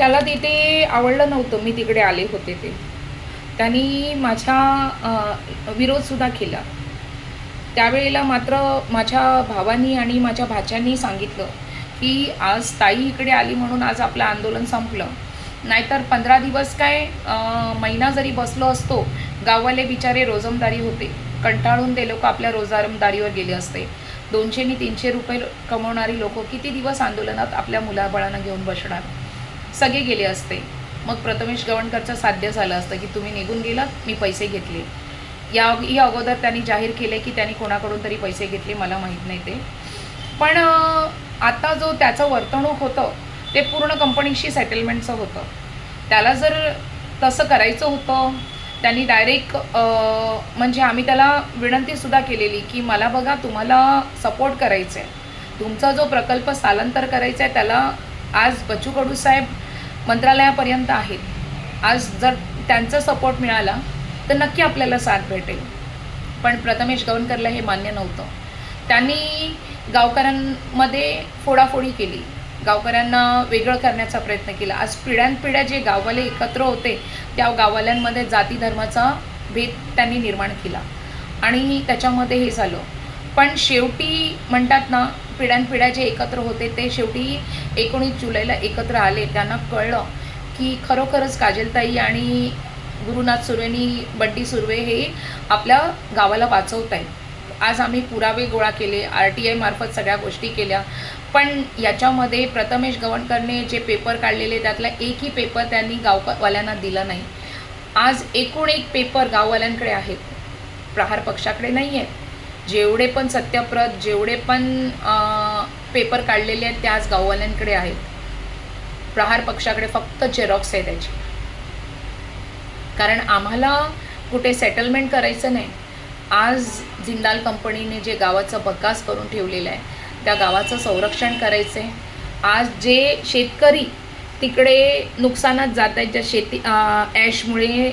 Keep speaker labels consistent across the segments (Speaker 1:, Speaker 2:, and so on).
Speaker 1: त्याला तिथे आवडलं नव्हतं. मी तिकडे आले होते ते. त्यांनी माझ्या विरोधसुद्धा केला. त्यावेळेला मात्र माझ्या भावानी आणि माझ्या भाच्यानी सांगितलं की आज ताई इकडे आली म्हणून आज आपलं आंदोलन संपलं. नाहीतर पंधरा दिवस काय महिना जरी बसलो असतो गाववाले बिचारे रोजमदारी होते. कंटाळून ते लोक आपल्या रोजमदारीवर गेले असते. दोनशे आणि तीनशे रुपये कमवणारी लोक किती दिवस आंदोलनात आपल्या मुलाबाळांना घेऊन बसणार? सगळे गेले असते. मग प्रथमेश गवणकरचं साध्य झालं असतं की तुम्ही निघून गेलात मी पैसे घेतले. या या अगोदर त्यांनी जाहीर केले की त्यांनी कोणाकडून तरी पैसे घेतले मला माहीत नाही ते. पण आता जो त्याचं वर्तणूक होतं ते पूर्ण कंपनीशी सेटलमेंटचं होतं. त्याला जर तसं करायचं होतं त्यांनी डायरेक्ट म्हणजे आम्ही त्याला विनंतीसुद्धा केलेली की मला बघा तुम्हाला सपोर्ट करायचं आहे तुमचा जो प्रकल्प स्थलांतर करायचा आहे त्याला आज बच्चू कडू साहेब मंत्रालयापर्यंत आहेत आज जर त्यांचा सपोर्ट मिळाला तर नक्की आपल्याला साथ भेटेल. पण प्रथमेश गवणकरला हे मान्य नव्हतं. त्यांनी गावकऱ्यांमध्ये फोडाफोडी केली. गावकऱ्यांना वेगळं करण्याचा प्रयत्न केला. आज पिढ्यानपिढ्या जे गाववाले एकत्र होते त्या गाववाल्यांमध्ये जाती धर्माचा भेद त्यांनी निर्माण केला. आणि त्याच्यामध्ये हे झालं. पण शेवटी म्हणतात ना पिढ्यानपिढ्या जे एकत्र होते ते शेवटी एकोणीस जुलैला एकत्र आले. त्यांना कळलं की खरोखरच काजलताई आणि गुरुनाथ सुर्वेनी बंटी सुर्वे हे आपल्या गावाला वाचवत आहेत. आज आम्ही पुरावे गोळा केले आर टी आयमार्फत सगळ्या गोष्टी केल्या. पण याच्यामध्ये प्रथमेश गवणकरने जे पेपर काढलेले त्यातला एकही पेपर त्यांनी गाववाल्यांना दिला नाही. आज एकूण एक पेपर गाववाल्यांकडे आहेत. प्रहार पक्षाकडे नाही आहेत जेवढे पण सत्यप्रत जेवढे पण पेपर काढलेले आहेत ते आज गाववाल्यांकडे आहेत. प्रहार पक्षाकडे फक्त झेरॉक्स आहे त्याची. कारण आम्हाला कुठे सेटलमेंट करायचं नाही. आज जिंदाल कंपनीने जे गावाचं बकास करून ठेवलेलं आहे त्या गावाचं संरक्षण करायचं आहे आज जे शेतकरी तिकडे नुकसानात जात आहेत ज्या शेती ॲशमुळे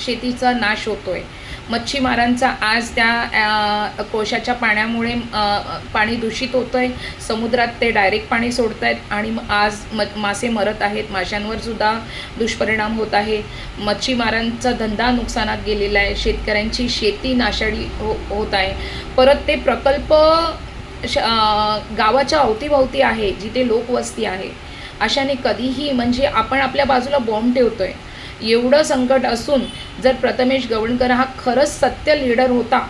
Speaker 1: शेतीचा नाश होतो आहे मच्छीमारांचा आज त्या कोशाच्या पाण्यामुळे पाणी दूषित होतं आहे समुद्रात ते डायरेक्ट पाणी सोडत आहेत आणि आज म मासे मरत आहेत. माशांवर सुद्धा दुष्परिणाम होत आहे. मच्छीमारांचा धंदा नुकसानात गेलेला आहे. शेतकऱ्यांची शेती नाशाडी हो होत आहे. परत ते प्रकल्प श गावाच्या अवतीभवती आहे जिथे लोकवस्ती आहे. अशाने कधीही म्हणजे आपण आपल्या बाजूला बॉम्ब आहे एवढं संकट असून जर प्रथमेश गवणकर हा खरंच सत्य लीडर होता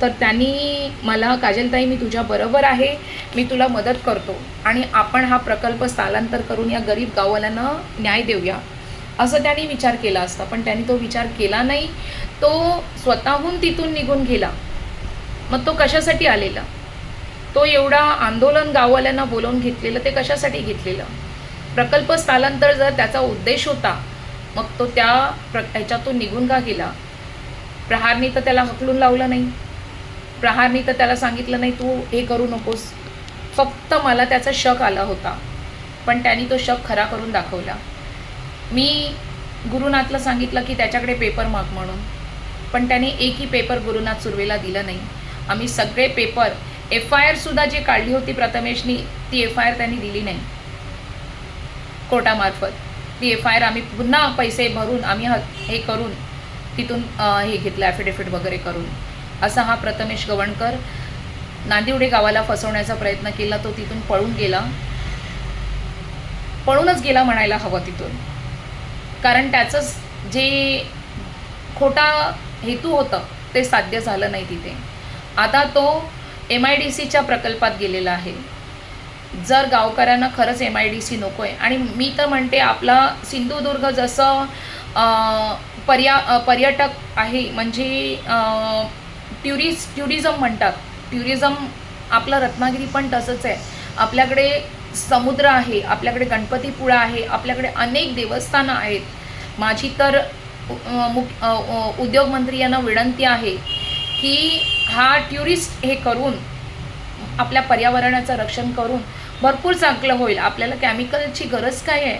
Speaker 1: तर त्यांनी मला काजलताई मी तुझ्या बरोबर आहे. मी तुला मदत करतो. आणि आपण हा प्रकल्प स्थलांतर करून या गरीब गाववाल्यांना न्याय देऊया. असं त्यांनी विचार केला असता पण त्यांनी तो विचार केला नाही. तो स्वतःहून तिथून निघून गेला. मग तो कशासाठी आलेला? तो एवढा आंदोलन गाववाल्यांना बोलवून घेतलेलं ते कशासाठी घेतलेलं? प्रकल्प स्थलांतर जर त्याचा उद्देश होता मग तो त्या प्र ह्याच्यातून निघून का गेला? प्रहारनी तर त्याला हकलून लावलं नाही. प्रहारनी तर त्याला सांगितलं नाही तू हे करू नकोस. फक्त मला त्याचा शक आला होता. पण त्यांनी तो शक खरा करून दाखवला. मी गुरुनाथला सांगितलं की त्याच्याकडे पेपर माग म्हणून. पण त्याने एकही पेपर गुरुनाथ सुर्वेला दिला नाही. आम्ही सगळे पेपर एफ आय आरसुद्धा जी काढली होती प्रथमेशनी ती एफ आय आर त्यांनी दिली नाही. कोर्टामार्फत. ती एफ आय आर आम्ही पुन्हा पैसे भरून आम्ही ह हे करून तिथून हे घेतलं ॲफिडेव्हिट वगैरे करून. असा हा प्रथमेश गवणकर नांदिवडे गावाला फसवण्याचा प्रयत्न केला तो तिथून पळून गेला. पळूनच गेला म्हणायला हवं तिथून. कारण त्याचंच जे खोटा हेतू होतं ते साध्य झालं नाही तिथे. आता तो एम आय डी सीच्या प्रकल्पात गेलेला आहे. जर गावकऱ्यांना खरंच एम आय डी सी नको आहे आणि मी तर म्हणते आपला सिंधुदुर्ग जसं पर्या पर्यटक आहे म्हणजे ट्युरिस्ट ट्युरिझम म्हणतात. ट्युरिझम आपलं रत्नागिरी पण तसंच आहे. आपल्याकडे समुद्र आहे आपल्याकडे गणपतीपुळा आहे आपल्याकडे अनेक देवस्थानं आहेत. माझी तर मुख उद्योगमंत्री यांना विनंती आहे की हा ट्युरिस्ट हे करून आपल्या पर्यावरणाचं रक्षण करून भरपूर चांगलं होईल. आपल्याला केमिकलची गरज काय आहे?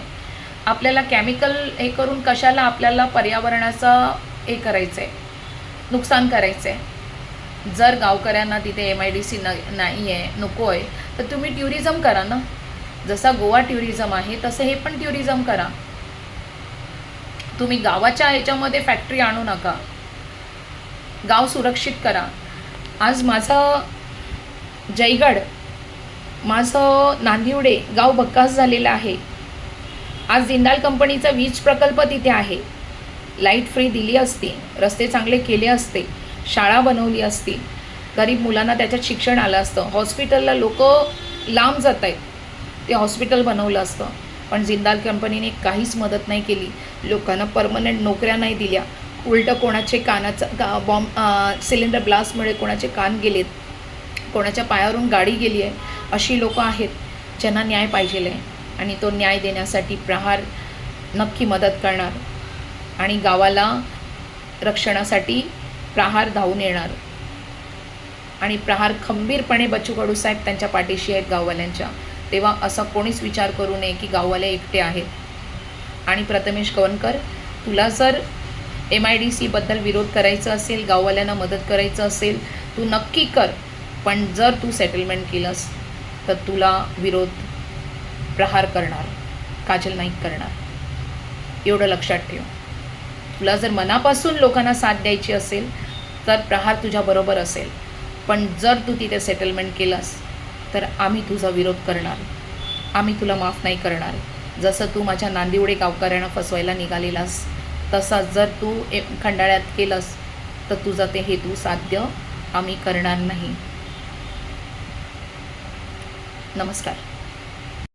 Speaker 1: आपल्याला केमिकल हे करून कशाला आपल्याला पर्यावरणाचं हे करायचं आहे नुकसान करायचं आहे जर गावकऱ्यांना तिथे एम आय डी सी न नाही आहे नको आहे तर तुम्ही ट्युरिझम करा ना. जसा गोवा ट्युरिझम आहे तसं हे पण ट्युरिझम करा. तुम्ही गावाच्या ह्याच्यामध्ये फॅक्टरी आणू नका. गाव सुरक्षित करा. आज माझं जयगड माझं नांदिवडे गाव बक्कास झालेलं आहे. आज जिंदाल कंपनीचा वीज प्रकल्प तिथे आहे. लाइट फ्री दिली असती रस्ते चांगले केले असते शाळा बनवली असती. गरीब मुलांना त्याच्यात शिक्षण आलं असतं. हॉस्पिटलला लोक लांब जात आहेत. ते हॉस्पिटल बनवलं असतं. पण जिंदाल कंपनीने काहीच मदत नाही केली. लोकांना परमनंट नोकऱ्या नाही दिल्या. उलटं कोणाचे कानाचा का बॉम्ब सिलेंडर ब्लास्टमुळे कोणाचे कान गेलेत. कोणाच्या पायावरून गाडी गेली आहे. अशी लोकं आहेत ज्यांना न्याय पाहिजे आहे. आणि तो न्याय देण्यासाठी प्रहार नक्की मदत करणार. आणि गावाला रक्षणासाठी प्रहार धावून येणार. आणि प्रहार खंबीरपणे बच्चू कडू साहेब त्यांच्या पाठीशी आहेत गाववाल्यांच्या. तेव्हा असा कोणीच विचार करू नये की गाववाले एकटे आहेत. आणि प्रथमेश कवनकर तुला जर एम आय डी सीबद्दल विरोध करायचा असेल गाववाल्यांना मदत करायचं असेल तू नक्की कर. पण जर तू सेटलमेंट केलंस तर तुला विरोध प्रहार करणार काजल नाईक करणार. एवढं लक्षात ठेव. तुला जर मनापासून लोकांना साथ द्यायची असेल तर प्रहार तुझ्याबरोबर असेल. पण जर तू तिथे सेटलमेंट केलंस तर आम्ही तुझा विरोध करणार. आम्ही तुला माफ नाही करणार. जसं तू माझ्या नांदिवडे गावकऱ्यांना फसवायला निघालेलास तसा जर तू खंडाळ्यात केलंस तर तुझा ते हेतू साध्य आम्ही करणार नाही. नमस्कार